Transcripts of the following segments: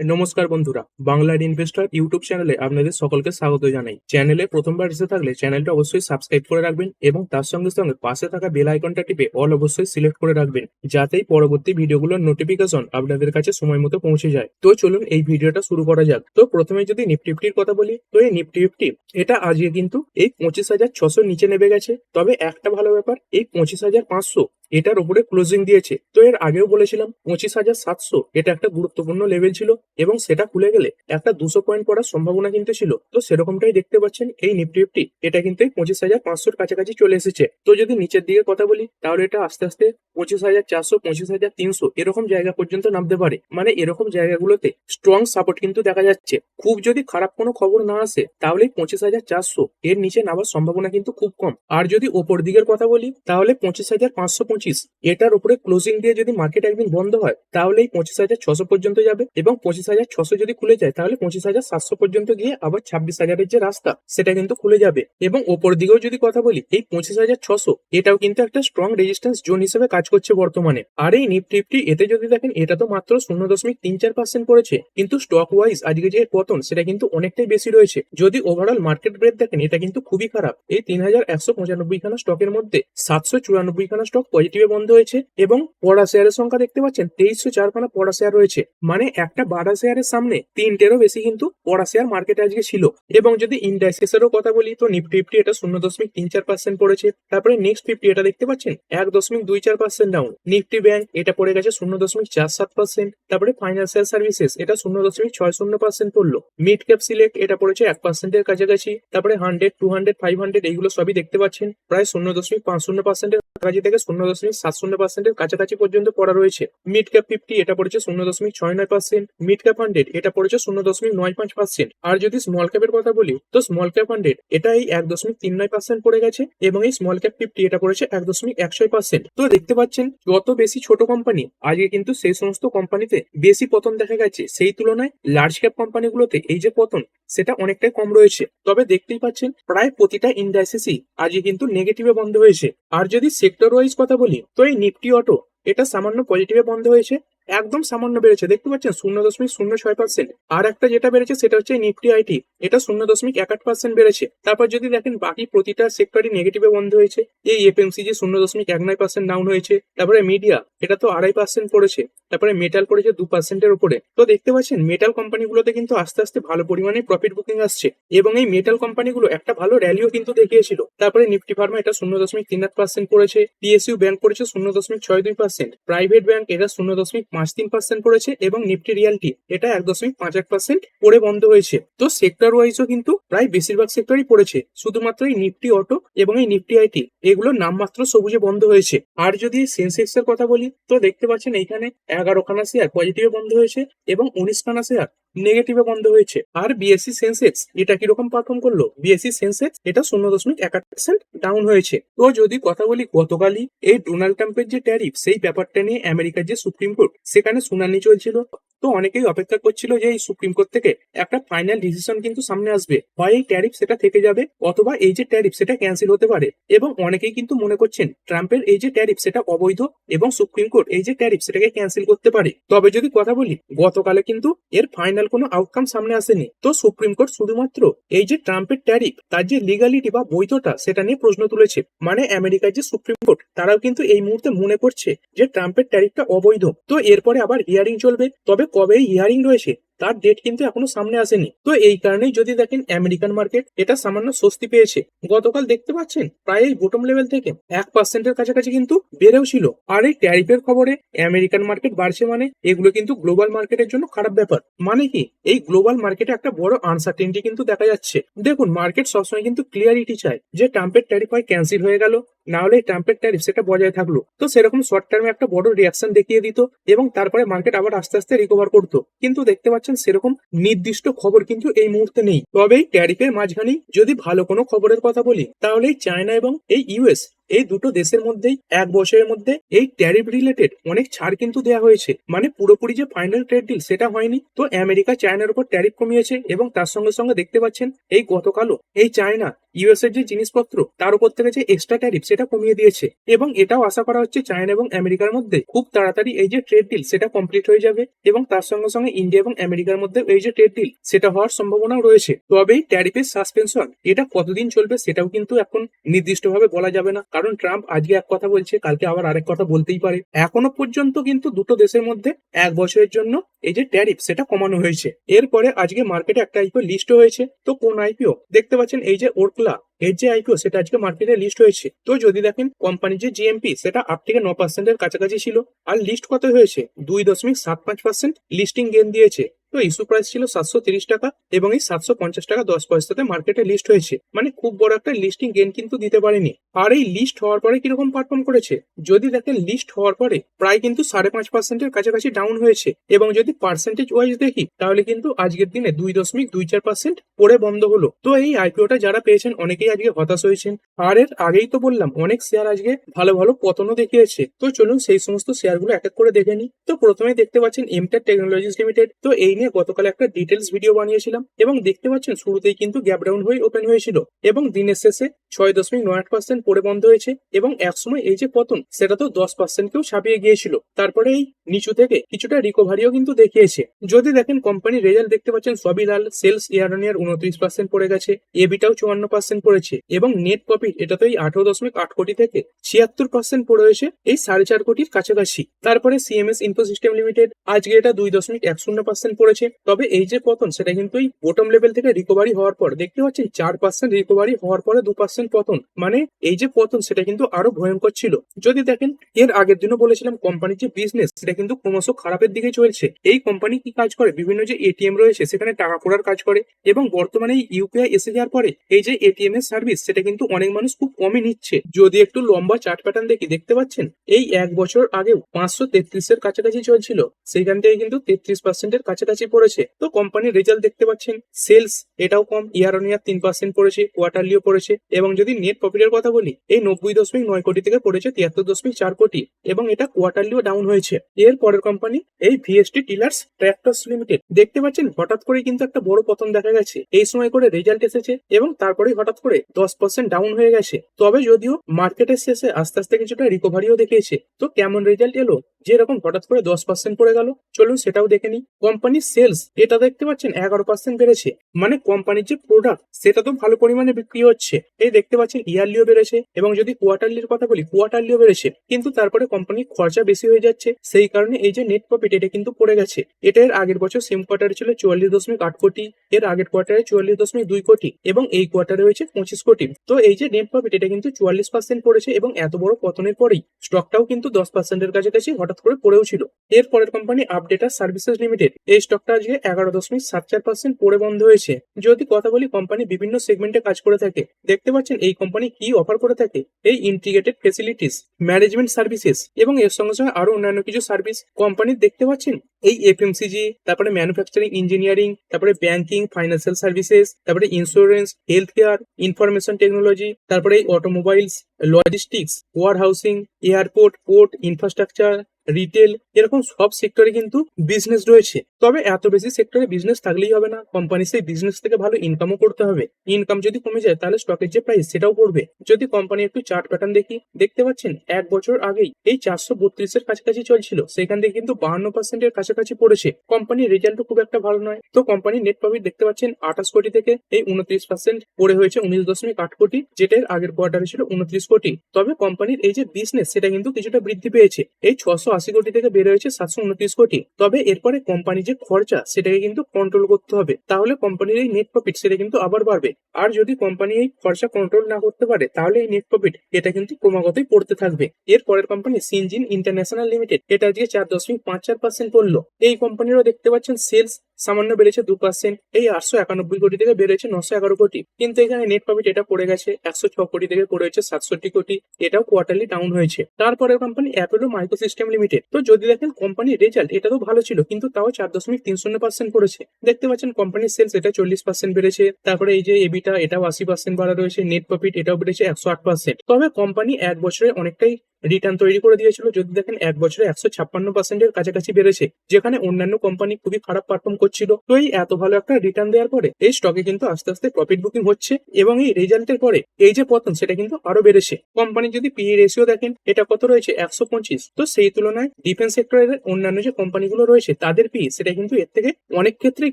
নমস্কার বন্ধুরা, বাংলার ইনভেস্টর ইউটিউব চ্যানেলে আপনাদের সকলকে স্বাগত জানাই। চ্যানেলে প্রথমবার এসে থাকলে চ্যানেলটা অবশ্যই সাবস্ক্রাইব করে রাখবেন এবং তার সঙ্গে সঙ্গে পাশে থাকা বেল আইকনটা টিপে অল অবশ্যই সিলেক্ট করে রাখবেন, যাতেই পরবর্তী ভিডিওগুলোর নোটিফিকেশন আপনাদের কাছে সময় মতো পৌঁছে যায়। তো চলুন এই ভিডিওটা শুরু করা যাক। তো প্রথমে যদি নিফটি ফিফটির কথা বলি, তো এই নিফটি ফিফটি এটা আজকে কিন্তু এই পঁচিশ হাজার ছশো নিচে নেমে গেছে। তবে একটা ভালো ব্যাপার, এই পঁচিশ হাজার পাঁচশো এটার উপরে ক্লোজিং দিয়েছে। তো এর আগেও বলেছিলাম, পঁচিশ হাজার সাতশো, এটা একটা গুরুত্বপূর্ণ লেভেল ছিল এবং সেটা খুলে গেলে একটা দুশো পয়েন্ট পড়ার সম্ভাবনা কিন্তু ছিল। তো সেরকমটাই দেখতে পাচ্ছেন এই নিফটি ফিফটি এটা কিন্তু পঁচিশ হাজার পাঁচশোর কাছাকাছি চলে এসেছে। তো যদি নিচের দিকে কথা বলি, তাহলে এটা আস্তে আস্তে পঁচিশ হাজার চারশো, পঁচিশ হাজার তিনশো, এরকম জায়গা পর্যন্ত নামতে পারে। মানে এরকম জায়গাগুলোতে স্ট্রং সাপোর্ট কিন্তু দেখা যাচ্ছে। খুব যদি খারাপ কোনো খবর না আসে, তাহলে পঁচিশ হাজার চারশো, এর নিচে নামার সম্ভাবনা কিন্তু খুব কম। আর যদি ওপর দিকের কথা বলি, তাহলে পঁচিশ হাজার পাঁচশো পঁচিশ। এটার উপরে ক্লোজিং দিয়ে যদি মার্কেট একদিন বন্ধ হয় তাহলে এই পঁচিশ হাজার ছশো পর্যন্ত যাবে এবং পঁচিশ হাজার ছশো যদি খুলে যায়, তাহলে পঁচিশ হাজার সাতশো পর্যন্ত গিয়ে আবার ছাব্বিশ হাজারের যে রাস্তা, সেটা কিন্তু খুলে যাবে। এবং ওপর দিকেও যদি কথা বলি, এই পঁচিশ হাজার ছশো, এটাও কিন্তু একটা স্ট্রং রেজিস্ট্যান্স জোন হিসেবে কাজ করছে বর্তমানে। আর এই নিফটি ফিফটি এতে যদি দেখেন, এটা তো মাত্র শূন্য দশমিক তিন চার পার্সেন্ট পড়েছে। কিন্তু স্টক ওয়াইজ আজকে যে পতন, সেটা কিন্তু অনেকটাই বেশি রয়েছে। যদি ওভারঅল মার্কেট ব্রেড দেখেন, এটা কিন্তু খুবই খারাপ। এই তিন হাজার একশো পঁচানব্বই খানা স্টকের মধ্যে, সাতশো চুরানব্বই খানা স্টক পজিটিভে বন্ধ হয়েছে এবং পড়া শেয়ারের সংখ্যা দেখতে পাচ্ছেন তেইশশো চারখানা পড়া শেয়ার রয়েছে। মানে একটা বাড়া শেয়ারের সামনে তিনটেরও বেশি কিন্তু পড়া শেয়ার মার্কেটে আজকে ছিল। এবং যদি ইন্ডাইসেসেরও কথা বলি, তো নিফটি ফিফটি এটা শূন্য দশমিক তিন চার পার্সেন্ট পড়েছে। তারপরে নেক্সট ফিফটি এটা দেখতে পাচ্ছেন এক দশমিক দুই চার পার্সেন্ট ডাউন নিফটি ব্যাংক এটা পড়ে গেছে শূন্য দশমিক চার সাত পার্সেন্ট তারপরে ফাইন্যান্সিয়াল সার্ভিসেস এটা শূন্য দশমিক ছয় শূন্য পার্সেন্ট পড়ল। মিড ক্যাপ সিলেক্ট এটা পড়েছে এক পার্সেন্টের কাছাকাছি। তারপরে hundred two hundred five hundred এইগুলো সবই দেখতে পাচ্ছেন। প্রায় শূন্য দশমিক পাঁচ শূন্য পার্সেন্টের কাছাকাছি থেকে শূন্য দশমিক সাত শূন্য পার্সেন্টের কাছাকাছি পর্যন্ত পড়া রয়েছে। মিড ক্যাপ ফিফটি এটা পড়েছে শূন্য দশমিক ছয় নয় পার্সেন্ট। মিড ক্যাপ হান্ড্রেড এটা পড়েছে শূন্য দশমিক নয় পাঁচ পার্সেন্ট। আর যদি স্মল ক্যাপের কথা বলি, তো স্মল ক্যাপ হান্ড্রেড এটা এই এক দশমিক তিন নয় পার্সেন্ট পড়ে গেছে এবং এই স্মল ক্যাপ ফিফটি এটা পড়েছে এক দশমিক এক ছয় পার্সেন্ট। তো দেখতে পাচ্ছেন, যত বেশি ছোট কোম্পানি আজকে কিন্তু সেই সমস্ত কোম্পানিতে বেশি পতন দেখা গেছে। সেই তুলনায় লার্জ ক্যাপ কোম্পানিগুলোতে এই যে পতন, সেটা অনেকটাই কম রয়েছে। তবে দেখতেই পাচ্ছেন, প্রায় প্রতিটা ইন্ডাইসিসই আজকে কিন্তু নেগেটিভে বন্ধ হয়েছে। আর যদি সেক্টর ওয়াইজ কথা বলি তো এই নিফটি অটো এটা সামান্য পজিটিভে বন্ধ হয়েছে। একদম সামান্য বেড়েছে। দেখতে পাচ্ছেন, শূন্য দশমিক শূন্য ছয় পার্সেন্ট আর একটা যেটা বেড়েছে, সেটা হচ্ছে নিফটি আইটি এটা শূন্য দশমিক এক আট পার্সেন্ট বেড়েছে। তারপর যদি দেখেন, বাকি প্রতিটা সেক্টরই নেগেটিভে বন্ধ হয়েছে। এই এফএমসিজি শূন্য দশমিক এক নয় পার্সেন্ট ডাউন হয়েছে, তারপরে মিডিয়া এটা তো আড়াই পার্সেন্ট পড়েছে, তারপরে মেটাল পড়েছে দু পার্সেন্টের উপরে। তো দেখতে পাচ্ছেন মেটাল কোম্পানিগুলোতে কিন্তু আস্তে আস্তে ভালো পরিমাণে প্রফিট বুকিং আসছে। এবং এই মেটাল কোম্পানিগুলো একটা ভালো র্যালিও কিন্তু দেখিয়েছিল। তারপরে নিফটি ফার্মা এটা শূন্য দশমিক তিন আট পার্সেন্ট পড়েছে পিএসইউ ব্যাংক পড়েছে শূন্য দশমিক ছয় দুই পার্সেন্ট প্রাইভেট ব্যাংক এটা শূন্য দশমিক পাঁচ তিন পার্সেন্ট পড়েছে এবং নিফটি রিয়ালটি এটা এক দশমিক পাঁচ এক পার্সেন্ট পড়ে বন্ধ হয়েছে। তো সেক্টর ওয়াইজও কিন্তু প্রায় বেশিরভাগ সেক্টরই পড়েছে, শুধুমাত্র এই নিফটি অটো এবং এই নিফটি আইটি এগুলো নামমাত্র সবুজে বন্ধ হয়েছে। আর যদি সেন্সেক্স এর কথা বলি, তো দেখতে পাচ্ছেন এইখানে এগারো খানা শেয়ার পজিটিভে বন্ধ হয়েছে এবং উনিশ খানা শেয়ার নেগেটিভে বন্ধ হয়েছে। আর বিএসসি সেন্সেক্স এটা কীরকম পারফর্ম করল? বিএসসি সেন্সেক্স এটা শূন্য দশমিক এক পার্সেন্ট ডাউন হয়েছে। তো যদি কথা বলি গতকালই এই ডোনাল্ড ট্রাম্পের যে ট্যারিফ সেই ব্যাপারটা নিয়ে আমেরিকার যে সুপ্রিম কোর্ট সেখানে শুনানি চলছিল। তো অনেকেই অপেক্ষা করছিল যে এই সুপ্রিম কোর্ট থেকে একটা ফাইনাল ডিসিশন কিন্তু সামনে আসবে। হয় এই ট্যারিফ সেটা থেকে যাবে অথবা এই যে ট্যারিফ সেটা ক্যান্সেল হতে পারে। এবং অনেকেই কিন্তু মনে করছেন ট্রাম্পের এই যে ট্যারিফ সেটা অবৈধ এবং সুপ্রিম কোর্ট এই যে ট্যারিফ সেটাকে ক্যান্সেল করতে পারে। তবে যদি কথা বলি, গতকালে কিন্তু এর ফাইনাল কোনো আউটকাম সামনে আসেনি। তো সুপ্রিম কোর্ট শুধুমাত্র এই যে ট্রাম্পের ট্যারিফ তার যে লিগালিটি বা বৈধতা, সেটা নিয়ে প্রশ্ন তুলেছে। মানে আমেরিকার যে সুপ্রিম কোর্ট তারাও কিন্তু এই মুহূর্তে মনে করছে যে ট্রাম্পের ট্যারিফটা অবৈধ। তো এরপরে আবার হিয়ারিং চলবে। তবে কবে হিয়ারিং রয়েছে তার ডেট কিন্তু এখনও সামনে আসেনি। তো এই কারণেই যদি দেখেন আমেরিকান মার্কেট এটা সামান্য স্বস্তি পেয়েছে। গতকাল দেখতে পাচ্ছেন, প্রায় এই বোটম লেভেল থেকে এক পার্সেন্টের কাছাকাছি কিন্তু বেড়েও ছিল। আর এই ট্যারিফের খবরে আমেরিকান মার্কেট বাড়ছে মানে এগুলো কিন্তু গ্লোবাল মার্কেটের জন্য খারাপ ব্যাপার। মানে কি? এই গ্লোবাল মার্কেটে একটা বড় আনসার্টেনিটি কিন্তু দেখা যাচ্ছে। দেখুন মার্কেট সবসময় কিন্তু ক্লিয়ারিটি চায় যে ট্রাম্পের ট্যারিফ হয় ক্যান্সেল হয়ে গেল, না হলে ট্রাম্পের ট্যারিফ সেটা বজায় থাকল। তো সেরকম শর্ট টার্মে একটা বড় রিয়াকশন দেখিয়ে দিত এবং তারপরে মার্কেট আবার আস্তে আস্তে রিকভার করতো। কিন্তু দেখতে পাচ্ছেন সেরকম নির্দিষ্ট খবর কিন্তু এই মুহূর্তে নেই। তবে ট্যারিফের মাঝখানেই যদি ভালো কোনো খবরের কথা বলি, তাহলে চায়না এবং এই ইউএস এই দুটো দেশের মধ্যেই এক বছরের মধ্যে এই ট্যারিফ রিলেটেড অনেক ছাড় কিন্তু দেওয়া হয়েছে। মানে পুরোপুরি যে ফাইনাল ট্রেড ডিল সেটা হয়নি। তো আমেরিকা চায়নার উপর ট্যারিফ কমিয়েছে এবং তার সঙ্গে সঙ্গে দেখতে পাচ্ছেন এই গতকালও এই চায়না ইউএস এর যে জিনিসপত্র, তার উপর থেকে যে এক্সট্রা ট্যারিফ সেটা কমিয়ে দিয়েছে। এবং এটাও আশা করা হচ্ছে চায়না এবং আমেরিকার মধ্যে খুব তাড়াতাড়ি এই যে ট্রেড ডিল সেটা কমপ্লিট হয়ে যাবে এবং তার সঙ্গে সঙ্গে ইন্ডিয়া এবং আমেরিকার মধ্যে এই যে ট্রেড ডিল সেটা হওয়ার সম্ভাবনাও রয়েছে। তবে ট্যারিফের সাসপেনশন এটা কতদিন চলবে সেটাও কিন্তু এখন নির্দিষ্টভাবে বলা যাবে না। কারণ ট্রাম্প আজকে এক কথা বলছে, কালকে আবার আরেক কথা বলতেই পারে। এখনও পর্যন্ত কিন্তু দুটো দেশের মধ্যে এক বছরের জন্য এই যে ট্যারিফ সেটা কমানো হয়েছে। এরপরে আজকে মার্কেটে একটা আইপিও লিস্ট হয়েছে। তো কোন আইপিও দেখতে পাচ্ছেন এই যে ওরকলা এর যে আইপিও সেটা আজকে মার্কেটে লিস্ট হয়েছে। তো যদি দেখেন কোম্পানির যে জিএমপি সেটা আট থেকে ন পার্সেন্টের কাছাকাছি ছিল। আর লিস্ট কত হয়েছে? দুই দশমিক সাত পাঁচ পার্সেন্ট লিস্টিং গেন দিয়েছে। তো ইস্যু প্রাইস ছিল সাতশো তিরিশ টাকা এবং এই সাতশো পঞ্চাশ টাকা দশ পয়সাতে মার্কেটে লিস্ট হয়েছে। মানে খুব বড় একটা লিস্টিং গেন কিন্তু দিতে পারেনি। আর এই লিস্ট হওয়ার পরে কীরকম পারফর্ম করেছে? যদি দেখেন লিস্ট হওয়ার পরে প্রায় কিন্তু সাড়ে পাঁচ পার্সেন্টের কাছাকাছি ডাউন হয়েছে এবং যদি পার্সেন্টেজ ওয়াইজ দেখি, তাহলে কিন্তু আজকের দিনে দুই দশমিক দুই চার পার্সেন্ট পরে বন্ধ হলো। তো এই আইপিওটা যারা পেয়েছেন, অনেকেই আজকে হতাশ হয়েছেন। আর এর আগেই তো বললাম, অনেক শেয়ার আজকে ভালো ভালো পতনও দেখিয়েছে। তো চলুন সেই সমস্ত শেয়ারগুলো এক এক করে দেখে নিই। তো প্রথমে দেখতে পাচ্ছেন এমটেক টেকনোলজিস লিমিটেড তো এই নিয়ে গতকাল একটা ডিটেলস ভিডিও বানিয়েছিলাম এবং দেখতে পাচ্ছেন শুরুতেই কিন্তু গ্যাপ ডাউন হয়ে ওপেন হয়েছিল এবং দিনের শেষে ছয় দশমিক নয় আট পার্সেন্ট পরে বন্ধ হয়েছে এবং একসময় এই যে পতন, সেটা তো দশ পার্সেন্টকেও ছাপিয়ে গিয়েছিল। তারপরে এই নিচু থেকে কিছুটা রিকভারিও কিন্তু দেখিয়েছে। যদি দেখেন কোম্পানির রেজাল্ট দেখতে পাচ্ছেন, সবই লাল সেলস ইয়ার অন ইয়ার উনত্রিশ পার্সেন্ট পড়ে গেছে এবিটাও চুয়ান্ন পার্সেন্ট পড়েছে এবং নেট প্রফিট এটা তো এই আঠারো দশমিক আট কোটি থেকে ছিয়াত্তর পার্সেন্ট পড়ে হয়েছে, এই সাড়ে চার কোটির কাছাকাছি। তারপরে সিএমএস ইনফোসিস্টেম লিমিটেড আজকে এটা দুই দশমিক এক শূন্য পার্সেন্ট পড়েছে তবে এই যে পতন, সেটা কিন্তু এই বোটম লেভেল থেকে রিকভারি হওয়ার পর দেখতে পাচ্ছেন চার পার্সেন্ট রিকভারি হওয়ার পরে দু পার্সেন্ট পতন। মানে এই যে পতন, সেটা কিন্তু আরও ভয়ঙ্কর ছিল। যদি দেখেন, এর আগের দিনও বলেছিলাম কোম্পানির যে বিজনেস সেটা কিন্তু ক্রমশ খারাপের দিকে চলছে। এই কোম্পানি কি কাজ করে? বিভিন্ন যে এটিএম রয়েছে, সেখানে টাকা পড়ার কাজ করে। এবং বর্তমানে ইউপিআই এসে যাওয়ার পরে, এই যে এটিএম এর সার্ভিস সেটা কিন্তু অনেক মানুষ খুব কমই নিচ্ছে। যদি একটু লম্বা চার্ট প্যাটার্ন দেখি, দেখতে পাচ্ছেন, এই এক বছর আগেও পাঁচশো তেত্রিশের কাছাকাছি চলছিল। সেইখান থেকে কিন্তু তেত্রিশ পার্সেন্টের কাছাকাছি পড়েছে। তো কোম্পানির রেজাল্ট দেখতে পাচ্ছেন সেলস এটাও কম ইয়ার অন ইয়ার তিন পার্সেন্ট পড়েছে কোয়ার্টারলিও পড়েছে, এবং যদি নেট প্রফিটের কথা বলি, এই নব্বই দশমিক নয় কোটি থেকে পড়েছে তিয়াত্তর দশমিক চার কোটি, এবং এটা কোয়ার্টারলিও ডাউন হয়েছে। এর পরের কোম্পানি এই ভিএসটি টিলার্স ট্র্যাক্টরস লিমিটেড দেখতে পাচ্ছেন, হঠাৎ করে কিন্তু একটা বড় পতন দেখা গেছে। এই সময় করে রেজাল্ট এসেছে, এবং তারপরেই হঠাৎ করে দশ পার্সেন্ট ডাউন হয়ে গেছে। তবে যদিও মার্কেটের শেষে আস্তে আস্তে কিছুটা রিকভারিও দেখিয়েছে, তো কেমন রেজাল্ট এলো? যেরকম হঠাৎ করে দশ পার্সেন্ট পড়ে গেল, চলুন সেটাও দেখে নিই। কোম্পানির সেলস এটা দেখতে পাচ্ছেন, এগারো পার্সেন্ট বেড়েছে। মানে কোম্পানির যে প্রোডাক্ট সেটা তো ভালো পরিমাণে বিক্রি হচ্ছে। এই দেখতে পাচ্ছেন ইয়ারলিও বেড়েছে এবং যদি কোয়ার্টারলির কথা বলি কোয়ার্টারলিও বেড়েছে। কিন্তু তারপরে কোম্পানির খরচা বেশি হয়ে যাচ্ছে। সেই কারণে এই যে নেট প্রফিট এটা কিন্তু পড়ে গেছে। এটা এর আগের বছর সেম কোয়ার্টারে ছিল চুয়াল্লিশ দশমিক আট কোটি। এর আগের কোয়ার্টারে চুয়াল্লিশ দশমিক দুই কোটি এবং এই কোয়ার্টারে হয়েছে পঁচিশ কোটি। তো এই যে নেট প্রফিট এটা কিন্তু চুয়াল্লিশ পার্সেন্ট পড়েছে এবং এত বড় পতনের পরেই স্টকটাও কিন্তু দশ পার্সেন্টের কাছাকাছি হঠাৎ করে পড়েও ছিল। এর পরের কোম্পানি আপডেটার সার্ভিসেস লিমিটেড এই স্টকটা আজকে এগারো দশমিক সাত চার পার্সেন্ট পড়ে বন্ধ হয়েছে। যদি কথা বলি কোম্পানি বিভিন্ন সেগমেন্টে কাজ করে থাকে, দেখতে পাচ্ছেন এই কোম্পানি কি অফার করে থাকে? এই ইন্টিগ্রেটেড ফেসিলিটিস ম্যানেজমেন্ট সার্ভিসেস এবং এর সঙ্গে সঙ্গে আরও অন্যান্য কিছু সার্ভিস কোম্পানি দেখতে পাচ্ছেন? এই এফএমসিজি তারপরে ম্যানুফ্যাকচারিং ইঞ্জিনিয়ারিং তারপরে ব্যাংকিং ফাইন্যান্সিয়াল সার্ভিসেস তারপরে insurance health care information technology তারপরে এই automobiles logistics warehousing airport port infrastructure retail এরকম সব সেক্টরে কিন্তু বিজনেস রয়েছে। তবে এত বেশি সেক্টরে বিজনেস থাকলেই হবে না। কোম্পানি সেই বিজনেস থেকে ভালো ইনকামও করতে হবে। ইনকাম যদি কমে যায়, তাহলে স্টকের যে প্রাইস সেটাও পড়বে। যদি কোম্পানি একটু চার্ট প্যাটার্ন দেখি, দেখতে পাচ্ছেন, এক বছর আগেই এই চারশো বত্রিশের কাছাকাছি চলছিল। সেখান থেকে কিন্তু বাহান্ন পার্সেন্টের কাছাকাছি পড়েছে। কোম্পানির রেজাল্টও খুব একটা ভালো নয়। তো কোম্পানির নেট প্রফিট দেখতে পাচ্ছেন, আঠাশ কোটি থেকে এই উনত্রিশ পার্সেন্ট পড়ে হয়েছে উনিশ দশমিক আট কোটি যেটার আগের কোয়ার্টারে ছিল উনত্রিশ কোটি। তবে কোম্পানির এই যে বিজনেস সেটা কিন্তু কিছুটা বৃদ্ধি পেয়েছে। এই ছশো আশি কোটি থেকে বেড়ে হয়েছে সাতশো উনত্রিশ কোটি। তবে এরপরে কোম্পানি যে খরচা, সেটাকে কিন্তু কন্ট্রোল করতে হবে। তাহলে কোম্পানির এই নেট প্রফিট সেটা কিন্তু আবার বাড়বে। আর যদি কোম্পানি এই খরচা কন্ট্রোল না করতে পারে, তাহলে এই নেট প্রফিট এটা কিন্তু ক্রমাগতই পড়তে থাকবে। এর পরের কোম্পানি সিনজিন ইন্টারন্যাশনাল লিমিটেড এটা আজকে চার দশমিক পাঁচ চার পার্সেন্ট পড়ল। এই কোম্পানিরও দেখতে পাচ্ছেন সেলস সামান্য বেড়েছে দু পার্সেন্ট এই আটশো একানব্বই কোটি থেকে বেড়েছে নশো এগারো কোটি। কিন্তু এখানে নেট প্রফিট এটা পড়ে গেছে একশো ছ কোটি থেকে পড়ে হয়েছে সাতষট্টি কোটি। এটাও কোয়ার্টারলি ডাউন হয়েছে। তারপরে কোম্পানি অ্যাপেলো মাইক্রোসিস্টেম লিমিটেড তো যদি দেখেন কোম্পানির রেজাল্ট এটা তো ভালো ছিল, কিন্তু তাও চার দশমিক তিন শূন্য পার্সেন্ট পড়েছে দেখতে পাচ্ছেন কোম্পানির সেলস এটা চল্লিশ পার্সেন্ট বেড়েছে। তারপরে এই যে এবিটা এটাও আশি পার্সেন্ট বাড়া রয়েছে নেট প্রফিট এটাও বেড়েছে একশো আট পার্সেন্ট তবে কোম্পানি এক বছরে অনেকটাই রিটার্ন তৈরি করে দিয়েছিল। যদি দেখেন এক বছরে একশো ছাপ্পান্ন পার্সেন্টের কাছাকাছি বেড়েছে, যেখানে অন্যান্য কোম্পানি খুবই খারাপ পারফর্ম করছিল। তো এই এত ভালো একটা রিটার্ন দেওয়ার পরে এই স্টকে কিন্তু আস্তে আস্তে প্রফিট বুকিং হচ্ছে এবং এই রেজাল্টের পরে এই যে পতন, সেটা কিন্তু আরও বেড়েছে। কোম্পানি যদি পিই রেশিও দেখেন, এটা কত রয়েছে? একশো পঁচিশ। তো সেই তুলনায় ডিফেন্স সেক্টরের অন্যান্য যে কোম্পানিগুলো রয়েছে, তাদের পি সেটা কিন্তু এর থেকে অনেক ক্ষেত্রেই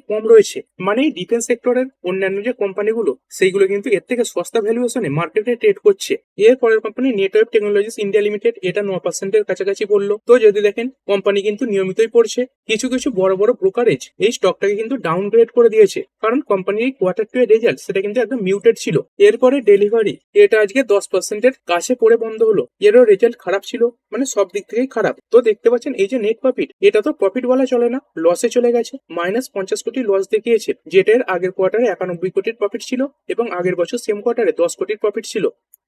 কম রয়েছে। মানে এই ডিফেন্স সেক্টরের অন্যান্য যে কোম্পানিগুলো সেইগুলো কিন্তু এর থেকে সস্তা ভ্যালুয়েশনে মার্কেটে ট্রেড করছে। এর পরের company network technologies India limited এটা ন পার্সেন্টের কাছাকাছি পড়ল তো যদি দেখেন কোম্পানি কিন্তু নিয়মিতই পড়ছে কিছু কিছু বড় বড় ব্রোকারেজ এই স্টকটাকে কিন্তু ডাউনগ্রেড করে দিয়েছে। কারণ কোম্পানির কোয়ার্টার টু এর রেজাল্ট সেটা কিন্তু একদম মিউটেড ছিল। এরপরে ডেলিভারি এটা আজকে দশ পার্সেন্টের কাছে পড়ে বন্ধ হলো। এরও রেজাল্ট খারাপ ছিল মানে সব দিক থেকেই খারাপ। তো দেখতে পাচ্ছেন, এই যে নেট প্রফিট এটা তো প্রফিট বলা চলে না লসে চলে গেছে। মাইনাস পঞ্চাশ কোটি লস দেখিয়েছে যেটার আগের কোয়ার্টারে একানব্বই কোটির প্রফিট ছিল এবং আগের বছর সেম কোয়ার্টারে দশ কোটির প্রফিট ছিল।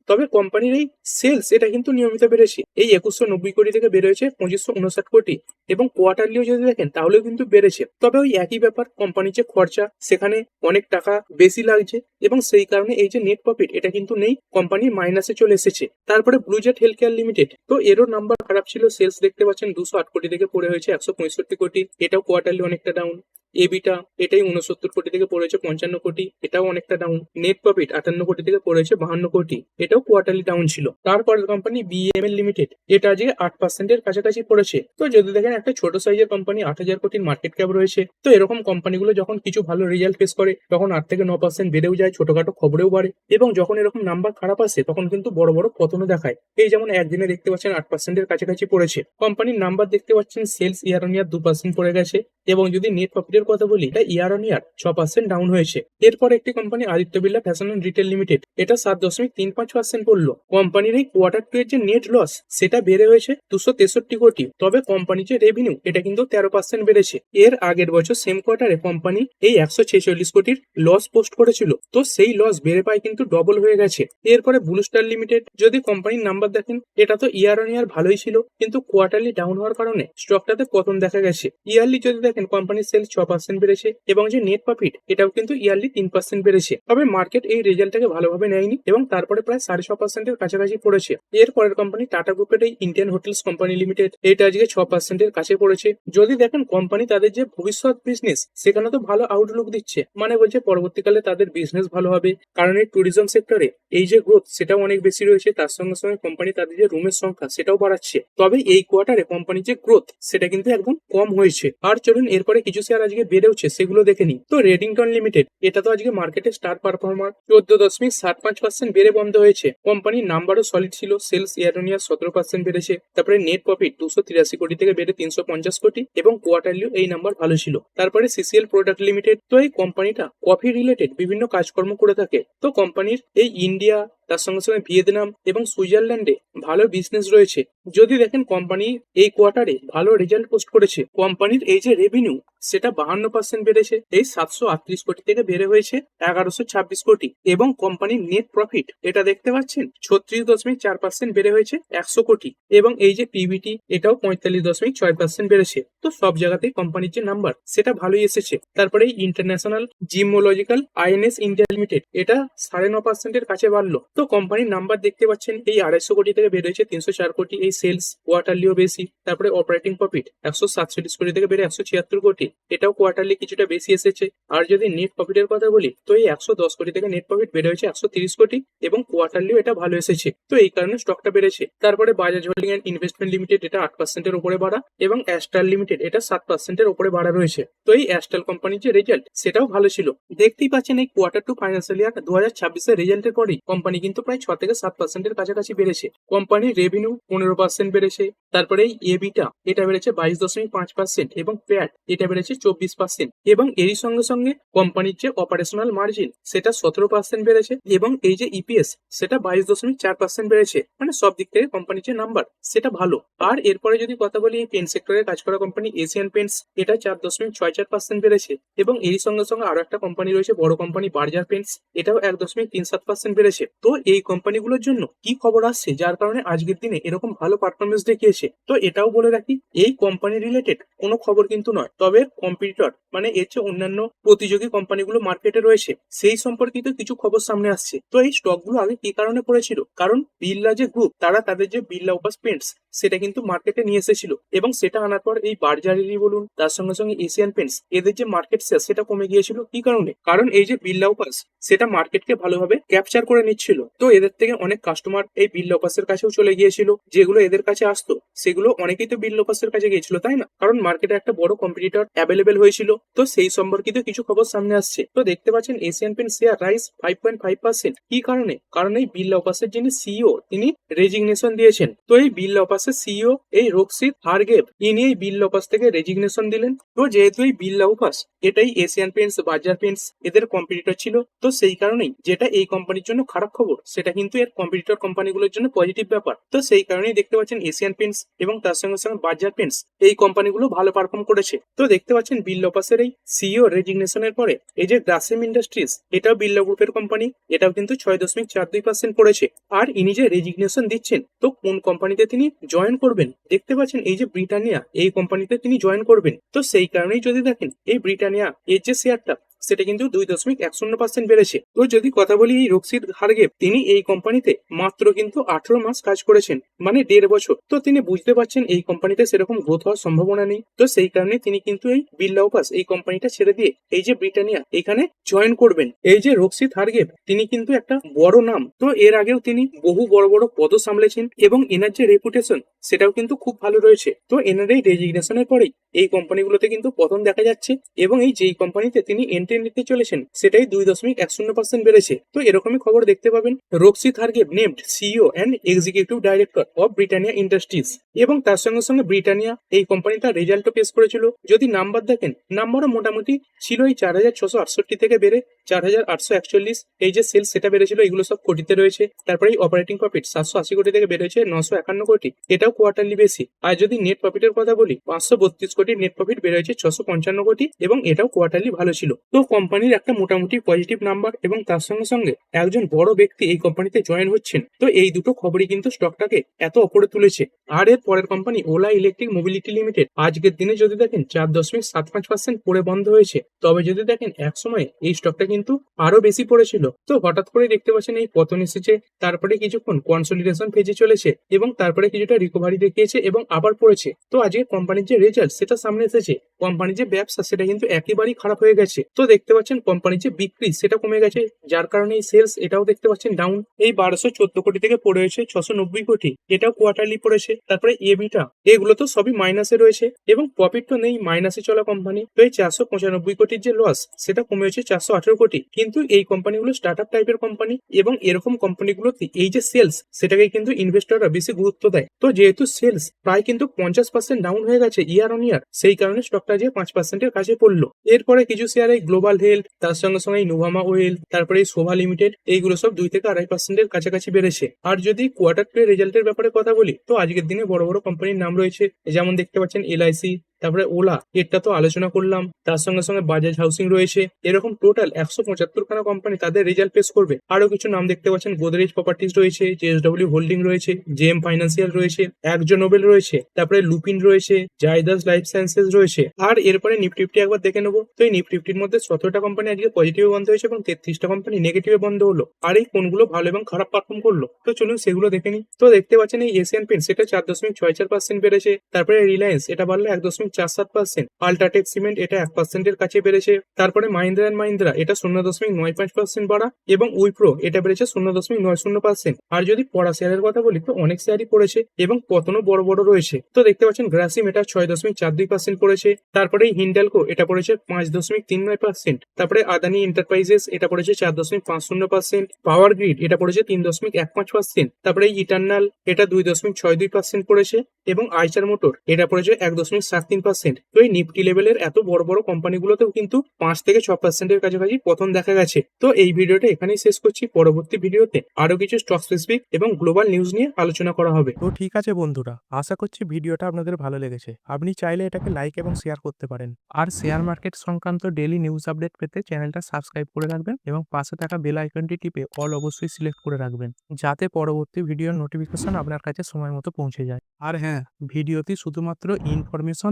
তবে কোম্পানির এই সেলস, এটা কিন্তু নিয়মিত বেড়েছে। এই একুশশো নব্বই কোটি থেকে বেড়েছে পঁচিশশো উনষাট কোটি এবং কোয়ার্টারলিও যদি দেখেন, তাহলেও কিন্তু বেড়েছে। তবে ওই একই ব্যাপার কোম্পানির যে খরচা, সেখানে অনেক টাকা বেশি লাগছে এবং সেই কারণে এই যে নেট প্রফিট এটা কিন্তু নেই কোম্পানি মাইনাসে চলে এসেছে। তারপরে ব্লুজেট হেলথ কেয়ার লিমিটেড তো এরও নাম্বার খারাপ ছিল সেলস দেখতে পাচ্ছেন দুশো আট কোটি থেকে পড়ে হয়েছে, একশো পঁয়ষট্টি কোটি, এটাও কোয়ার্টারলি অনেকটা ডাউন এবিটা এটাই উনসত্তর কোটি থেকে পড়েছে, পঞ্চান্ন কোটি। এটাও অনেকটা ডাউন নেট প্রফিট আটান্ন কোটি থেকে পড়েছে, বাহান্ন কোটি। এটাও কোয়ার্টারলি ডাউন ছিল। তারপরের কোম্পানি বিএমএল লিমিটেড এটা আজকে আট পার্সেন্টের কাছাকাছি পড়েছে। তো যদি দেখেন, একটা ছোট সাইজের কোম্পানি আট হাজার কোটির মার্কেট ক্যাপ রয়েছে। তো এরকম কোম্পানিগুলো যখন কিছু ভালো রেজাল্ট ফেস করে, তখন আট থেকে ন পার্সেন্ট বেড়েও যায়, ছোটখাটো খবরেও বাড়ে। এবং যখন এরকম নাম্বার খারাপ আসে, তখন কিন্তু বড় বড় পতনও দেখায়। এই যেমন একদিনে দেখতে পাচ্ছেন আট পার্সেন্টের কাছাকাছি পড়েছে। কোম্পানির নাম্বার দেখতে পাচ্ছেন সেলস ইয়ার অন ইয়ার দু পার্সেন্ট পড়ে গেছে। এবং যদি নেট প্রফিটের কথা বলি, এটা ইয়ার অন ইয়ার ছ পার্সেন্ট ডাউন হয়েছে। এরপর একটি company Aditya Billah fashion and retail limited এটা সাত দশমিক তিন পাঁচ পার্সেন্ট পড়ল। কোম্পানির এই কোয়ার্টার টু এর যে নেট লস সেটা বেড়ে হয়েছে দুশো তেষট্টি কোটি। তবে কোম্পানির যে রেভিনিউ এটা কিন্তু তেরো পার্সেন্ট বেড়েছে। এর আগের বছর সেম কোয়ার্টারে কোম্পানি এই একশো ছেচল্লিশ কোটির লস পোস্ট করেছিল। তো সেই লস বেড়ে পায় কিন্তু ডবল হয়ে গেছে। এরপরে ব্লু স্টার লিমিটেড যদি কোম্পানির নাম্বার দেখেন, এটা তো ইয়ার অন ইয়ার ভালোই ছিল, কিন্তু কোয়ার্টারলি ডাউন হওয়ার কারণে স্টকটাতে পতন দেখা গেছে। ইয়ারলি যদি দেখেন কোম্পানির সেল ছ পার্সেন্ট বেড়েছে এবং যে নেট প্রফিট এটাও কিন্তু ইয়ারলি তিন পার্সেন্ট বেড়েছে। তবে মার্কেট এই রেজাল্টটাকে ভালোভাবে নেয়নি এবং তারপরে প্রায় সাড়ে ছ পার্সেন্টের কাছাকাছি পড়েছে। এর পরের কোম্পানি টাটা গ্রুপের এই ইন্ডিয়ান হোটেলস কোম্পানি লিমিটেড এটা আজকে ছ পার্সেন্টের কাছে পড়েছে। যদি দেখেন কোম্পানি তাদের যে ভবিষ্যৎ বিজনেস সেখানে তো ভালো আউটলুক দিচ্ছে। মানে বলছে পরবর্তীকালে তাদের বিজনেস ভালো হবে। কারণ এই ট্যুরিজম সেক্টরে এই যে গ্রোথ সেটাও অনেক বেশি রয়েছে। তার সঙ্গে সঙ্গে কোম্পানি তাদের যে রুমের সংখ্যা, সেটাও বাড়াচ্ছে। তবে এই কোয়ার্টারে কোম্পানির যে গ্রোথ সেটা কিন্তু একদম কম হয়েছে। আর চলুন এরপরে কিছু শেয়ার আজকে বেড়েওছে সেগুলো দেখে নিই। তো রেডিংটন লিমিটেড এটা তো আজকে মার্কেটে স্টার পারফর্মার চোদ্দ দশমিক সাত পাঁচ পার্সেন্ট বেড়ে বন্ধ হয়েছে। কোম্পানির নাম্বারও সলিড ছিল সেলস ইয়ার অন ইয়ার সতেরো পার্সেন্ট বেড়েছে। তারপরে নেট প্রফিট দুশো তিরাশি কোটি থেকে বেড়ে তিনশো পঞ্চাশ কোটি এবং কোয়ার্টারলিও এই নাম্বার ভালো ছিল। তারপরে সিসিএল প্রোডাক্ট লিমিটেড তো এই কোম্পানিটা কফি রিলেটেড বিভিন্ন কাজকর্ম করে থাকে। তো কোম্পানির এই ইন্ডিয়া তার সঙ্গে সঙ্গে ভিয়েতনাম এবং সুইজারল্যান্ডে ভালো বিজনেস রয়েছে। যদি দেখেন কোম্পানি এই কোয়ার্টারে ভালো রেজাল্ট পোস্ট করেছে কোম্পানির এই যে রেভিনিউ সেটা বাহান্ন পার্সেন্ট বেড়েছে, এই সাতশো আটত্রিশ কোটি থেকে বেড়ে হয়েছে এগারোশো ছাব্বিশ কোটি। এবং কোম্পানির নেট প্রফিট এটা দেখতে পাচ্ছেন, ছত্রিশ দশমিক চার পার্সেন্ট বেড়ে হয়েছে একশো কোটি। এবং এই যে পিবিটি এটাও পঁয়তাল্লিশ দশমিক ছয় পার্সেন্ট বেড়েছে। তো সব জায়গাতেই কোম্পানির যে নাম্বার সেটা ভালোই এসেছে। তারপরে international gemological INS India limited এটা সাড়ে ন পার্সেন্টের কাছে বাড়লো। তো কোম্পানির নাম্বার দেখতে পাচ্ছেন, এই আড়াইশো কোটি থেকে বের হয়েছে, তিনশো চার কোটি, এই সেলস কোয়ার্টারলিও বেশি, তারপরে অপারেটিং প্রফিট একশো সাতচল্লিশ কোটি থেকে বেড়ে একশো ছিয়াত্তর কোটি, এটাও কোয়ার্টারলি কিছুটা বেশি এসেছে। আর যদি নেট প্রফিটের কথা বলি, তো এই একশো দশ কোটি থেকে নেট প্রফিট বেড়ে হয়েছে একশো তিরিশ কোটি এবং কোয়ার্টারলিও এটা ভালো এসেছে। তো এই কারণে স্টকটা বেড়েছে। তারপরে Bajaj holding and investment limited এটা আট পার্সেন্টের উপরে বাড়া এবং অ্যাস্ট্রাল লিমিটেড এটা সাত পার্সেন্টের উপরে বাড়া রয়েছে। তো এই অ্যাস্ট্রাল কোম্পানির যে রেজাল্ট সেটাও ভালো ছিল। দেখতেই পাচ্ছেন এই কোয়ার্টার টু ফাইন্যান্সিয়াল ইয়ার দু হাজার ছাব্বিশের রেজাল্টের পরেই কোম্পানি কিন্তু প্রায় ছ থেকে সাত পার্সেন্টের কাছাকাছি বেড়েছে। কোম্পানির রেভিনিউ পনেরো পার্সেন্ট বেড়েছে। তারপরে এই এবিটা এটা বেড়েছে বাইশ দশমিক পাঁচ পার্সেন্ট এবং প্যাট এটা বেড়েছে চব্বিশ পার্সেন্ট এবং এরই সঙ্গে সঙ্গে কোম্পানির যে অপারেশনাল মার্জিন সেটা সতেরো পার্সেন্ট বেড়েছে এবং এই যে ইপিএস সেটা বাইশ দশমিক চার পার্সেন্ট বেড়েছে। মানে সব দিক থেকে কোম্পানির যে নাম্বার সেটা ভালো। আর এরপরে যদি কথা বলি এই সেক্টরে কাজ করা কোম্পানি এশিয়ান পেন্টস এটা চার দশমিক ছয় চার পার্সেন্ট বেড়েছে এবং এরই সঙ্গে সঙ্গে আরও একটা কোম্পানি রয়েছে, বড় কোম্পানি বার্জার পেন্টস এটাও এক দশমিক তিন সাত পার্সেন্ট বেড়েছে। তো এই কোম্পানিগুলোর জন্য কি খবর আসছে, যার কারণে আজকের দিনে এরকম ভালো পারফরমেন্স দেখিয়েছে। তো এটাও বলে রাখি, এই কোম্পানি রিলেটেড কোনো খবর কিন্তু নয়। তবে কম্পিটিটর মানে এর চেয়ে অন্যান্য প্রতিযোগী কোম্পানিগুলো মার্কেটে রয়েছে, সেই সম্পর্কিত কিছু খবর সামনে আসছে। তো এই স্টকগুলো আগে কি কারণে পড়েছিল? কারণ বিড়লা যে গ্রুপ তারা তাদের যে বিড়লা উপাস পেন্টস সেটা কিন্তু মার্কেটে নিয়ে এসেছিল। এবং সেটা আনার পর এই বার্জারি বলুন, তার সঙ্গে সঙ্গে এশিয়ান পেন্টস এদের যে মার্কেট সেটা কমে গিয়েছিল। কি কারণে? কারণ এই যে বিড়লা উপাস সেটা মার্কেটকে ভালোভাবে ক্যাপচার করে নিচ্ছিল। তো এদের থেকে অনেক কাস্টমার এই বিড়লা উপাসের কাছেও চলে গিয়েছিল। যেগুলো এদের কাছে আসতো, সেগুলো অনেকেই তো বিড়লা উপাসের কাছে গিয়েছিল, তাই না? কারণ মার্কেটে একটা বড় কম্পিটিটর অ্যাভেলেবেল হয়েছিল। তো সেই সম্পর্কিত কিছু খবর সামনে আসছে। তো দেখতে পাচ্ছেন Asian paint share rise five point five percent কি কারণে? কারণ এই বিড়লা উপাসের যিনি সিইও তিনি রেজিগনেশন দিয়েছেন। তো এই বিড়লা উপাসের সিইও এই রক্সিত হারগেভ ইনি এই বিড়লা উপাস থেকে রেজিগনেশন দিলেন। তো যেহেতু এই বিড়লা উপাস এটাই এশিয়ান পেন্টস বাজার পেন্টস এদের কম্পিটিটর ছিল, তো সেই কারণেই যেটা এই কোম্পানির জন্য খারাপ খবর সেটা কিন্তু এর কম্পিটিটর কোম্পানিগুলোর জন্য পজিটিভ ব্যাপার। তো সেই কারণেই দেখতে পাচ্ছেন এশিয়ান পেন্টস এবং তার সঙ্গে সঙ্গে বাজার পেন্টস এই কোম্পানিগুলো ভালো পারফর্ম করেছে। তো দেখতে পাচ্ছেন বিল লপাসের এই সিইও রেজিগনেশনের পরে এই যে গ্রাসিম ইন্ডাস্ট্রিজ এটাও বিল্লা গ্রুপের কোম্পানি এটাও কিন্তু ছয় দশমিক চার দুই পার্সেন্ট পড়েছে আর ইনি যে রেজিগনেশন দিচ্ছেন, তো কোন কোম্পানিতে তিনি জয়েন করবেন? দেখতে পাচ্ছেন এই যে ব্রিটানিয়া এই কোম্পানিতে তিনি জয়েন করবেন। তো সেই কারণেই যদি দেখেন, এই ব্রিটানিয়া এর যে শেয়ারটা সেটা কিন্তু দুই দশমিক এক শূন্য পার্সেন্ট বেড়েছে। তো যদি কথা বলি এই রক্সিদ হারগেব তিনি এই কোম্পানিতে মাত্র কিন্তু আঠারো মাস কাজ করেছেন মানে দেড় বছর। তো তিনি বুঝতে পারছেন এই কোম্পানিতে সেরকম গ্রোথ হওয়ার সম্ভাবনা নেই। তো সেই কারণে তিনি কিন্তু এই বিল্লা উপাস এই কোম্পানিটা ছেড়ে দিয়ে এই যে ব্রিটানিয়া এখানে জয়েন করবেন। এই যে রক্সিদ হারগেব তিনি কিন্তু একটা বড় নাম। তো এর আগেও তিনি বহু বড় বড় পদ সামলেছেন এবং এনার যে রেপুটেশন সেটাও কিন্তু খুব ভালো রয়েছে। তো এনার এই রেজিগনেশনের পরেই এই কোম্পানিগুলোতে কিন্তু পতন দেখা যাচ্ছে এবং এই যেই কোম্পানিতে তিনি এন্ট্রি নিতে চলেছেন, সেটাই দুই দশমিক এক শূন্য পার্সেন্ট বেড়েছে। তো এরকমই খবর দেখতে পাবেন রক্সি থার্গেব named CEO and executive director of Britannia Industries এবং তার সঙ্গে সঙ্গে ব্রিটানিয়া এই কোম্পানিটা রেজাল্টও পেশ করেছিল। যদি নাম্বার দেখেন, নাম্বারও মোটামুটি ছিল এই চার হাজার ছশো আটষট্টি থেকে বেড়ে চার হাজার আটশো একচল্লিশ। এই যে সেলস সেটা বেড়েছিল, এগুলো সব কোটিতে রয়েছে। তারপরে এই অপারেটিং প্রফিট সাতশো আশি কোটি থেকে বেড়েছে নশো একান্ন কোটি। এটাও কোয়ার্টারলি বেশি আর যদি নেট প্রফিটের কথা বলি, পাঁচশো বত্রিশ কোটি নেট প্রফিট বেড়েছে ছশো পঞ্চান্ন কোটি। এবং এটাও কোয়ার্টারলি ভালো ছিল। তো কোম্পানির একটা মোটামুটি পজিটিভ নাম্বার এবং তার সঙ্গে সঙ্গে একজন বড় ব্যক্তি এই কোম্পানিতে জয়েন হচ্ছেন। তো এই দুটো খবরই কিন্তু স্টকটাকে এত ওপরে তুলেছে। আর এর পরের company Ola Electric Mobility Limited আজকের দিনে যদি দেখেন চার দশমিক সাত পাঁচ পার্সেন্ট পড়ে বন্ধ হয়েছে। তবে যদি দেখেন এক সময় এই স্টকটা কিন্তু আরও বেশি পড়েছিল। তো হঠাৎ করে দেখতে পাচ্ছেন এই পতন এসেছে, তারপরে কিছুক্ষণ কনসলিডেশন ফেজে চলেছে এবং তারপরে কিছুটা রিকভারি দেখিয়েছে এবং আবার পড়েছে। তো আজকে কোম্পানির যে রেজাল্ট সেটা সামনে এসেছে। কোম্পানির যে ব্যবসা, সেটা কিন্তু একেবারেই খারাপ হয়ে গেছে। তো দেখতে পাচ্ছেন কোম্পানির যে বিক্রি, সেটা কমে গেছে। যার কারণে এই সেলস এটাও দেখতে পাচ্ছেন ডাউন এই বারোশো চোদ্দ কোটি থেকে পড়ে হয়েছে ছশো নব্বই কোটি। এটাও কোয়ার্টারলি পড়েছে। তারপরে এবিটা এগুলো তো সবই মাইনাসে রয়েছে। এবং প্রফিট তো নেই মাইনাসে চলা কোম্পানি তো এই চারশো পঁচানব্বই কোটির যে লস সেটা কমে হয়েছে চারশো আঠেরো কোটি। কিন্তু এই কোম্পানিগুলো স্টার্ট আপ টাইপের কোম্পানি এবং এরকম কোম্পানিগুলোতে এই যে সেলস সেটাকে কিন্তু ইনভেস্টররা বেশি গুরুত্ব দেয়। তো যেহেতু সেলস প্রায় কিন্তু পঞ্চাশ পার্সেন্ট ডাউন হয়ে গেছে ইয়ার অন ইয়ার সেই কারণে স্টকটা যে পাঁচ পার্সেন্টের কাছে পড়ল। এরপরে কিছু শেয়ারে গ্লোবাল হেলথ তার সঙ্গে সঙ্গে নোভামা ওয়েল তারপরে শোভা লিমিটেড এইগুলো সব দুই থেকে আড়াই পার্সেন্টের কাছাকাছি বেড়েছে। আর যদি কোয়ার্টার টু রেজাল্টের ব্যাপারে কথা বলি, তো আজকের দিনে বড় বড় কোম্পানির নাম রয়েছে, যেমন দেখতে পাচ্ছেন এলআইসি তারপরে ওলা, এটা তো আলোচনা করলাম, তার সঙ্গে সঙ্গে বাজাজ হাউসিং রয়েছে। এরকম টোটাল একশো পঁচাত্তর খানা কোম্পানি তাদের রেজাল্ট পেশ করবে। আরও কিছু নাম দেখতে পাচ্ছেন গোদরেজ প্রপার্টিজ রয়েছে জেএসডব্লিউ হোল্ডিং রয়েছে জেএম ফাইন্যান্সিয়াল রয়েছে, একজন নোবেল রয়েছে, তারপরে লুপিন রয়েছে জাইদাস লাইফ সায়েন্সেস রয়েছে। আর এরপরে নিফটি ফিফটি একবার দেখে নেব, তো এই নিফটি ফিফটির মধ্যে সতেরোটা কোম্পানি আজকে পজিটিভে বন্ধ হয়েছে এবং তেত্রিশটা কোম্পানি নেগেটিভে বন্ধ হলো। আর এই কোনগুলো ভালো এবং খারাপ পারফর্ম করল? তো চলুন সেগুলো দেখে নিই। তো দেখতে পাচ্ছেন এই এশিয়ান পেন্ট সেটা চার দশমিক ছয় চার পার্সেন্ট বেড়েছে, তারপরে রিলায়েন্স এটা বাড়লো এক দশমিক চার সাত পার্সেন্ট আল্ট্রাটেক সিমেন্ট এটা এক পার্সেন্টের কাছে বেড়েছে তারপরে মাহিন্দ্রা অ্যান্ড মাহিন্দ্রা এটা শূন্য দশমিক নয় পাঁচ পার্সেন্ট বাড়া এবং উইপ্রো এটা বেড়েছে শূন্য দশমিক নয় শূন্য পার্সেন্ট আর যদি পড়া শেয়ারের কথা বলি তো অনেক শেয়ারই পড়েছে এবং পতনও বড় বড় রয়েছে তো দেখতে পাচ্ছেন গ্রাসিম এটা ছয় দশমিক চার দুই পার্সেন্ট পড়েছে তারপরে হিন্ডালকো এটা পড়েছে পাঁচ দশমিক তিন নয় পার্সেন্ট তারপরে আদানি এন্টারপ্রাইজেস এটা পড়েছে চার দশমিক পাঁচ শূন্য পার্সেন্ট পাওয়ার গ্রিড এটা পড়েছে তিন দশমিক এক পাঁচ পার্সেন্ট তারপরে ইটার্নাল এটা দুই দশমিক ছয় দুই পার্সেন্ট পড়েছে এবং আইচার মোটর এটা পড়েছে এক দশমিক সাত তিন তিন পার্সেন্ট তো এই নিফটি লেভেলের এত বড় বড় কোম্পানিগুলোতেও কিন্তু পাঁচ থেকে ছ পার্সেন্টের কাছাকাছি পতন দেখা গেছে। তো এই ভিডিওটা এখানেই শেষ করছি। পরবর্তী ভিডিওতে আরও কিছু স্টক স্পেসিফিক এবং গ্লোবাল নিউজ নিয়ে আলোচনা করা হবে। তো ঠিক আছে বন্ধুরা, আশা করছি ভিডিওটা আপনাদের ভালো লেগেছে। আপনি চাইলে এটাকে লাইক এবং শেয়ার করতে পারেন। আর শেয়ার মার্কেট সংক্রান্ত ডেলি নিউজ আপডেট পেতে চ্যানেলটা সাবস্ক্রাইব করে রাখবেন এবং পাশে থাকা বেল আইকনটি টিপে অল অবশ্যই সিলেক্ট করে রাখবেন, যাতে পরবর্তী ভিডিওর নোটিফিকেশন আপনার কাছে সময় মতো পৌঁছে যায়। আর হ্যাঁ ভিডিওটি শুধুমাত্র ইনফরমেশন